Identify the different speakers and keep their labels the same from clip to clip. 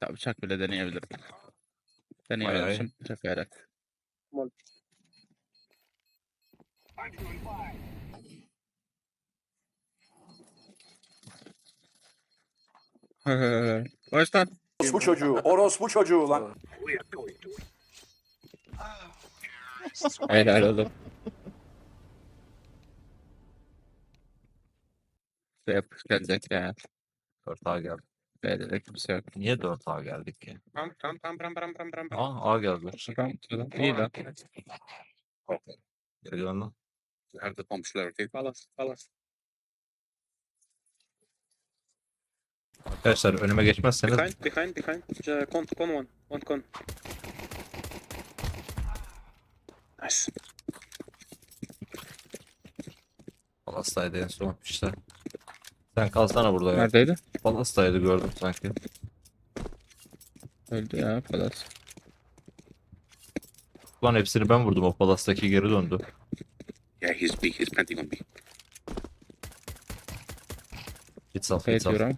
Speaker 1: Hatta bıçak bile deneyebilirim.
Speaker 2: Hay.
Speaker 1: Deneyebilirim. Bıçak yarak. Baştan.
Speaker 3: Orospu çocuğu, orospu çocuğu lan.
Speaker 1: Helal oğlum. Şey yapış gelecek ya.
Speaker 2: 4A geldi.
Speaker 1: B'de kimse yok.
Speaker 2: Niye 4A geldik ki?
Speaker 1: Ram ram ram ram ram ram ram.
Speaker 2: Aa A geldi.
Speaker 1: Ram ram. İyi lan.
Speaker 2: Geri dön lan.
Speaker 1: Nerede komşular değil. Falas falas.
Speaker 2: Arkadaşlar önüme geçmezseniz
Speaker 4: Behind, behind, behind. Uh, con, con one. One con. Nice.
Speaker 2: Palas'taydı en son işte. Sen kalsana burada ya.
Speaker 1: Neredeydi?
Speaker 2: Palas'taydı gördüm sanki.
Speaker 1: Öldü ya falas.
Speaker 2: Lan hepsini ben vurdum o Palas'taki geri döndü.
Speaker 5: Yeah, he's B. He's planting on B.
Speaker 2: Git sal git sal.
Speaker 1: diyorum.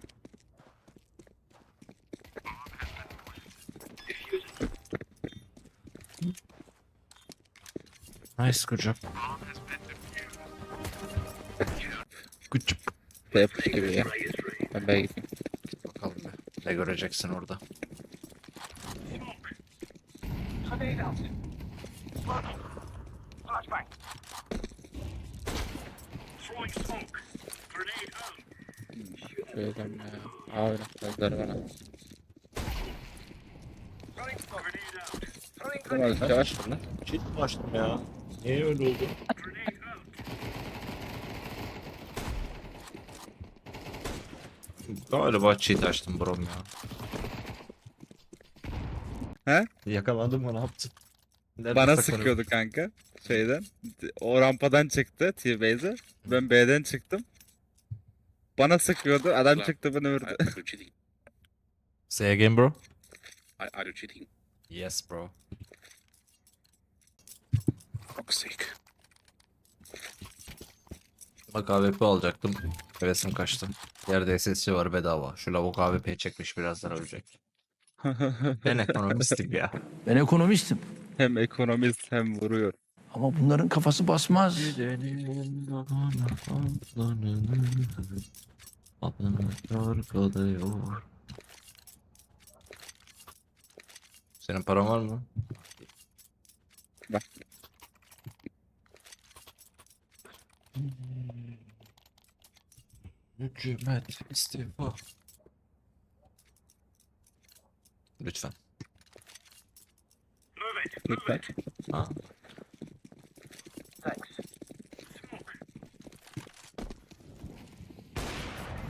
Speaker 2: Nice good job. Good job.
Speaker 1: B push gibi ya. Ben B'ye gideyim.
Speaker 2: Bakalım be. Ne göreceksin orada.
Speaker 1: Şöyle ya. Abi gözler bana. Tamam yavaş dur lan.
Speaker 2: Çit mi açtım ya? Niye öyle oldu? Galiba cheat açtım brom ya.
Speaker 1: He?
Speaker 2: Yakalandım mı ne yaptın? Nerede
Speaker 1: Bana
Speaker 2: saklanıyor?
Speaker 1: sıkıyordu kanka. Şeyden. O rampadan çıktı T-Base'e. Ben B'den çıktım. Bana sıkıyordu. Adam
Speaker 5: Ulan.
Speaker 1: çıktı beni vurdu.
Speaker 5: are you cheating?
Speaker 2: Say again bro.
Speaker 5: Are, are you cheating?
Speaker 2: Yes bro.
Speaker 5: Fuck's sake.
Speaker 2: Bak AWP alacaktım. Hevesim kaçtı. Yerde SSC var bedava. Şu lavuk AWP çekmiş birazdan ölecek. Ben ekonomistim ya.
Speaker 6: Ben ekonomistim.
Speaker 1: hem ekonomist hem vuruyor.
Speaker 6: Ama bunların kafası basmaz.
Speaker 2: Senin paran var mı?
Speaker 1: Var.
Speaker 2: Hükümet istifa Lütfen.
Speaker 1: Lütfen.
Speaker 2: Ha.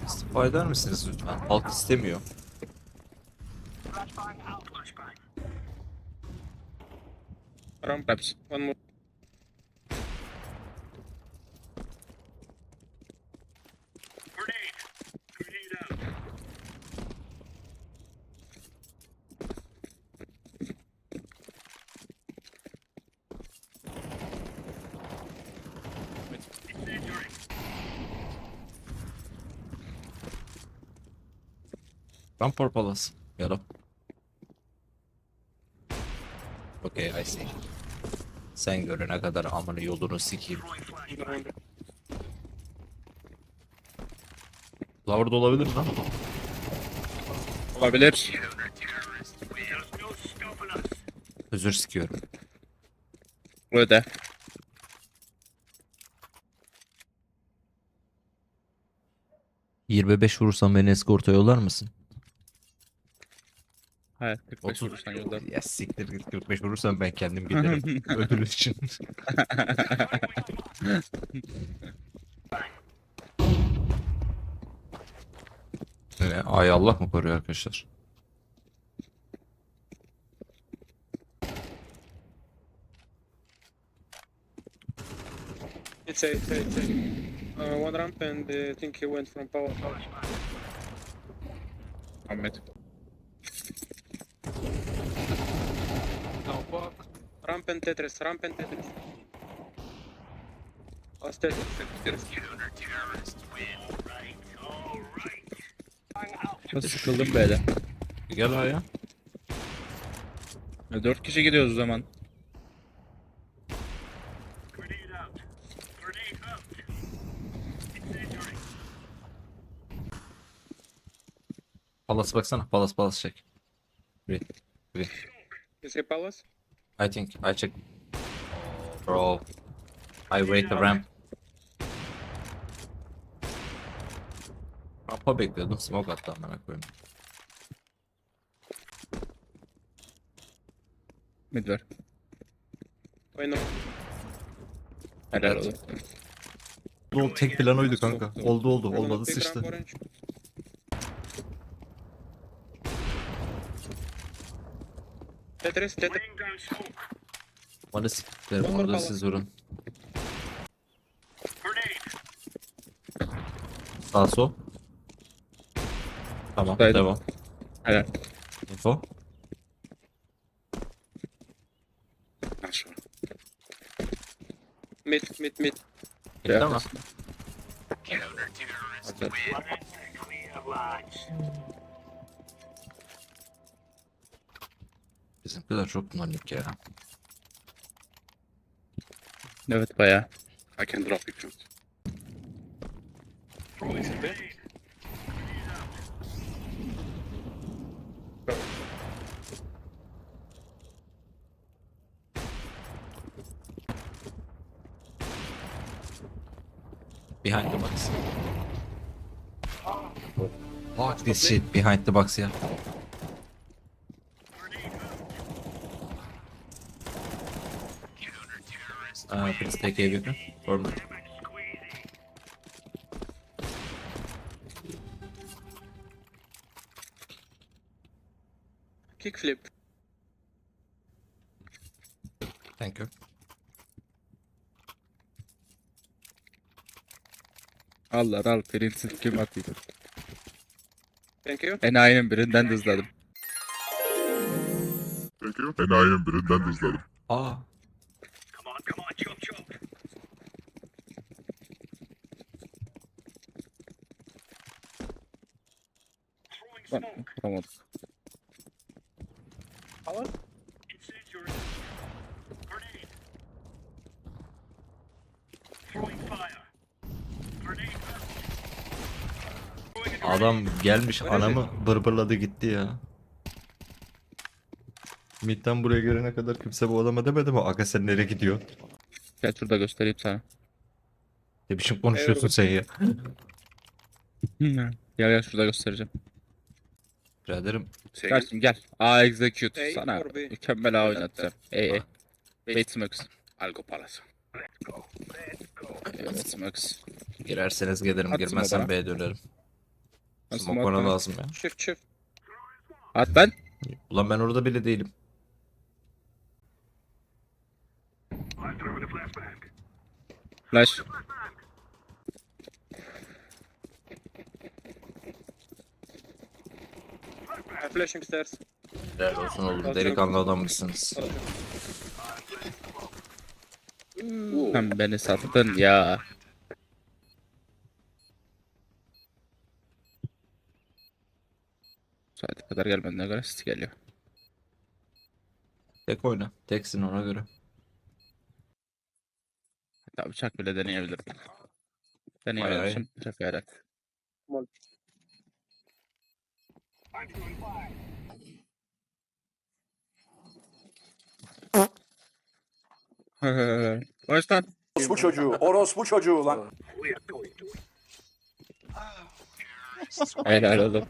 Speaker 2: İstifa eder misiniz lütfen? Halk istemiyor.
Speaker 4: Ramp.
Speaker 1: Perhaps.
Speaker 4: One more.
Speaker 2: Rampor Palace. Yellow. Okay, I see. Sen görene kadar amını yolunu sikeyim. Lower'da olabilir lan.
Speaker 1: Olabilir.
Speaker 2: Özür sikiyorum.
Speaker 1: Öde.
Speaker 2: ...25 vurursam beni eskorta yollar mısın?
Speaker 1: Hayır 45 vuruştan yolda.
Speaker 2: Ya siktir git 45 vurursam ben kendim giderim. Ödül için. Ee, ay Allah mı koruyor arkadaşlar?
Speaker 4: It's A, it's A, it's A. Uh, one ramp and uh, I think he went from power.
Speaker 1: Ahmet.
Speaker 4: Ramp and Tetris, ramp and Tetris. Last Tetris.
Speaker 1: Sıkıldım B'de.
Speaker 2: E, Gel A'ya.
Speaker 1: E, Dört kişi gidiyoruz o zaman.
Speaker 2: Palas baksana. Palas palas çek.
Speaker 4: You say palace?
Speaker 2: I think I check. Bro. I wait the ramp. Rampa bekliyordum. Smoke attı amına koyayım.
Speaker 1: Mid ver.
Speaker 4: I know.
Speaker 1: Helal olsun.
Speaker 2: Oldu tek plan oydu kanka. Oldu oldu. Olmadı sıçtı.
Speaker 4: Tetris, Tetris.
Speaker 2: Bana siktiklerim.
Speaker 4: Olur
Speaker 2: Orada
Speaker 4: falan.
Speaker 2: siz vurun. Sağ sol. Tamam
Speaker 1: Saydım.
Speaker 2: devam.
Speaker 1: Helal.
Speaker 2: Info.
Speaker 5: Sure.
Speaker 4: Mid, mid, mid.
Speaker 2: Gitti ama.
Speaker 1: Hazır.
Speaker 2: Bizimkiler çok nanik ya.
Speaker 1: Evet bayağı.
Speaker 5: I can drop if you.
Speaker 2: Behind the box. Fuck this shit behind the box ya. Uh, please take a view for me.
Speaker 4: Kickflip.
Speaker 2: Thank you.
Speaker 1: Allah al printsiz kim atayım.
Speaker 4: Thank you.
Speaker 1: Enayi'nin birinden de hızladım.
Speaker 7: Enayinin birinden hızladım.
Speaker 2: Aa.
Speaker 1: Lan, Vuramadık.
Speaker 4: Palace?
Speaker 2: Adam gelmiş anamı bırbırladı gitti ya. Mid'den buraya gelene kadar kimse bu adama demedi mi? Aga sen nereye gidiyorsun?
Speaker 1: Gel şurada göstereyim sana.
Speaker 2: Ne biçim konuşuyorsun sen ya?
Speaker 1: Gel gel şurada göstereceğim.
Speaker 2: Biraderim
Speaker 5: again.
Speaker 1: Dersim gel. A execute.
Speaker 4: A
Speaker 1: Sana
Speaker 4: or B?
Speaker 1: mükemmel A oynatacağım. E E. Wait smokes.
Speaker 5: I'll go palace.
Speaker 1: Evet smokes.
Speaker 2: girerseniz gelirim
Speaker 1: At
Speaker 2: girmezsem. B'ye dönerim.
Speaker 1: Nasıl
Speaker 2: Smoke bana lazım ya.
Speaker 4: Shift, shift.
Speaker 1: At lan.
Speaker 2: Ulan ben orada bile değilim.
Speaker 1: Flash.
Speaker 4: I'm flashing stairs.
Speaker 2: Helal olsun oğlum. Delikanlı adammışsınız.
Speaker 1: Sen beni sattın ya. Saate kadar gelmediğine göre City geliyor.
Speaker 2: Tek oyna. Teksin ona göre.
Speaker 1: Hatta bıçak bile deneyebilirim. Deneyebilirim. Bıçak yarak. Hoş lan.
Speaker 3: Orospu çocuğu. Orospu çocuğu lan.
Speaker 1: Helal oğlum.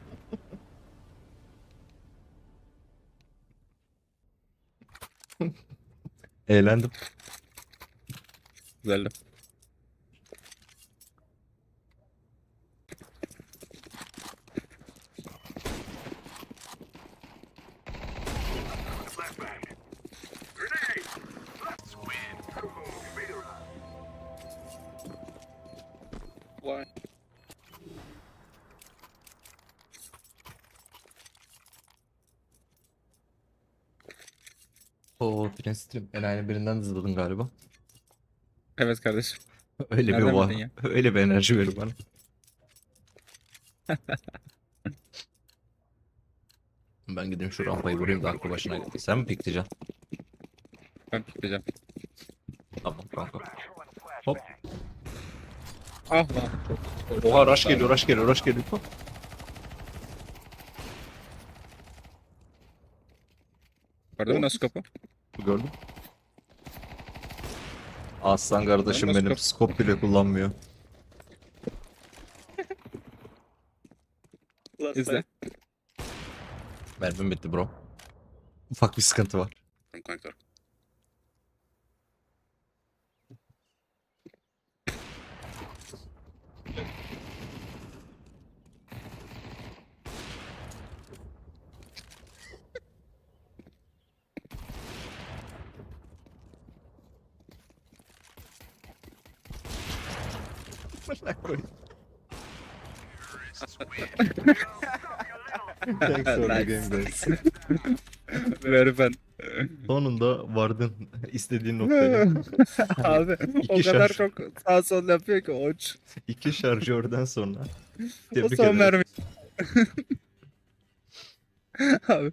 Speaker 2: Eğlendim.
Speaker 1: Güzeldi.
Speaker 2: Prince Stream. Enayi birinden hızladın galiba.
Speaker 1: Evet kardeşim.
Speaker 2: Öyle bir
Speaker 1: Nereden
Speaker 2: va
Speaker 1: bildin ya?
Speaker 2: öyle bir enerji verir bana. Ben gideyim şu rampayı vurayım da aklı başına geldi. Sen mi pikleyeceksin?
Speaker 1: Ben pikleyeceğim.
Speaker 2: Tamam kanka. Hop.
Speaker 1: Ah lan.
Speaker 2: Oha rush geliyor rush geliyor rush geliyor. Hop.
Speaker 1: Gördün mü nasıl kapı?
Speaker 2: Gördün. Aslan kardeşim benim scope bile kullanmıyor.
Speaker 1: İzle.
Speaker 2: Mermim bitti bro. Ufak bir sıkıntı var.
Speaker 5: From connector.
Speaker 2: Thanks for the
Speaker 1: Nice.
Speaker 2: game guys.
Speaker 1: Ver ben.
Speaker 2: Sonunda vardın istediğin noktaya.
Speaker 1: Abi o kadar
Speaker 2: şarj.
Speaker 1: çok sağ sol yapıyor ki oç.
Speaker 2: İki şarjörden sonra.
Speaker 1: O
Speaker 2: Tebrik
Speaker 1: son
Speaker 2: ederim.
Speaker 1: mermi. Abi